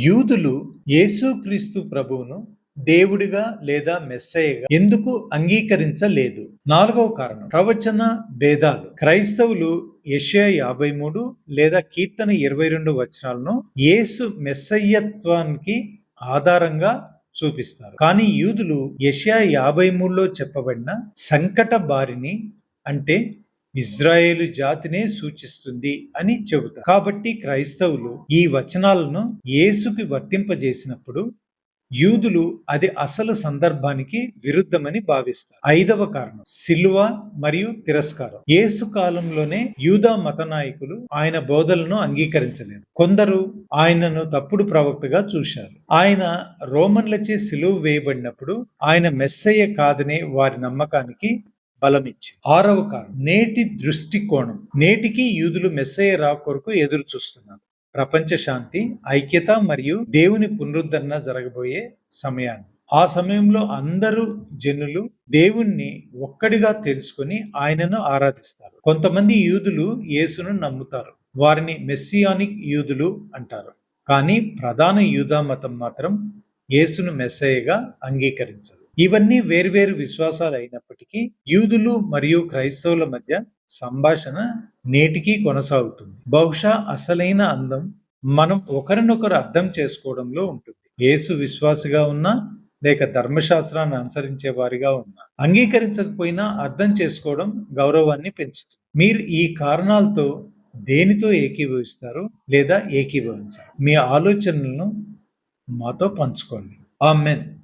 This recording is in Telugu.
యూదులు యేసుక్రీస్తు ప్రభువును దేవుడిగా లేదా మెస్సయ్యగా ఎందుకు అంగీకరించలేదు? నాలుగవ కారణం. ప్రవచన భేదాలు. క్రైస్తవులు యెషయా యాభై మూడు లేదా కీర్తన ఇరవై రెండు వచనాలను యేసు మెస్సయ్యత్వానికి ఆధారంగా చూపిస్తారు. కానీ యూదులు యెషయా యాభై మూడులో చెప్పబడిన సంకట బారిని అంటే ఇజ్రాయేలు జాతినే సూచిస్తుంది అని చెబుతారు. కాబట్టి క్రైస్తవులు ఈ వచనాలను యేసుకి వర్తింపజేసినప్పుడు యూదులు అది అసలు సందర్భానికి విరుద్ధమని భావిస్తారు. ఐదవ కారణం సిలువ మరియు తిరస్కారం. యేసు కాలంలోనే యూదా మత నాయకులు ఆయన బోధలను అంగీకరించలేదు. కొందరు ఆయనను తప్పుడు ప్రవక్తగా చూశారు. ఆయన రోమన్లచే సిలువ వేయబడినప్పుడు ఆయన మెస్సయ్య కాదనే వారి నమ్మకానికి బలమిచ్చింది. ఆరవ కారణం నేటి దృష్టికోణం. నేటికి యూదులు మెస్సయ్య రా కొరకు ఎదురు చూస్తున్నారు. ప్రపంచ శాంతి ఐక్యత మరియు దేవుని పునరుద్ధరణ జరగబోయే సమయాన్ని. ఆ సమయంలో అందరూ జనులు దేవుణ్ణి ఒక్కడిగా తెలుసుకొని ఆయనను ఆరాధిస్తారు. కొంతమంది యూదులు యేసును నమ్ముతారు. వారిని మెస్సియానిక్ యూదులు అంటారు. కానీ ప్రధాన యూదా మతం మాత్రం యేసును మెస్సయ్యగా అంగీకరించదు. ఇవన్నీ వేర్వేరు విశ్వాసాలు అయినప్పటికీ యూదులు మరియు క్రైస్తవుల మధ్య సంభాషణ నేటికి కొనసాగుతుంది. బహుశా అసలైన అందం మనం ఒకరినొకరు అర్థం చేసుకోవడంలో ఉంటుంది. యేసు విశ్వాసిగా ఉన్నా లేక ధర్మశాస్త్రాన్ని అనుసరించే వారిగా ఉన్నా అంగీకరించకపోయినా అర్థం చేసుకోవడం గౌరవాన్ని పెంచుతుంది. మీరు ఈ కారణాలతో దేనితో ఏకీభవిస్తారు లేదా ఏకీభవించారు మీ ఆలోచనలను మాతో పంచుకోండి. ఆమెన్.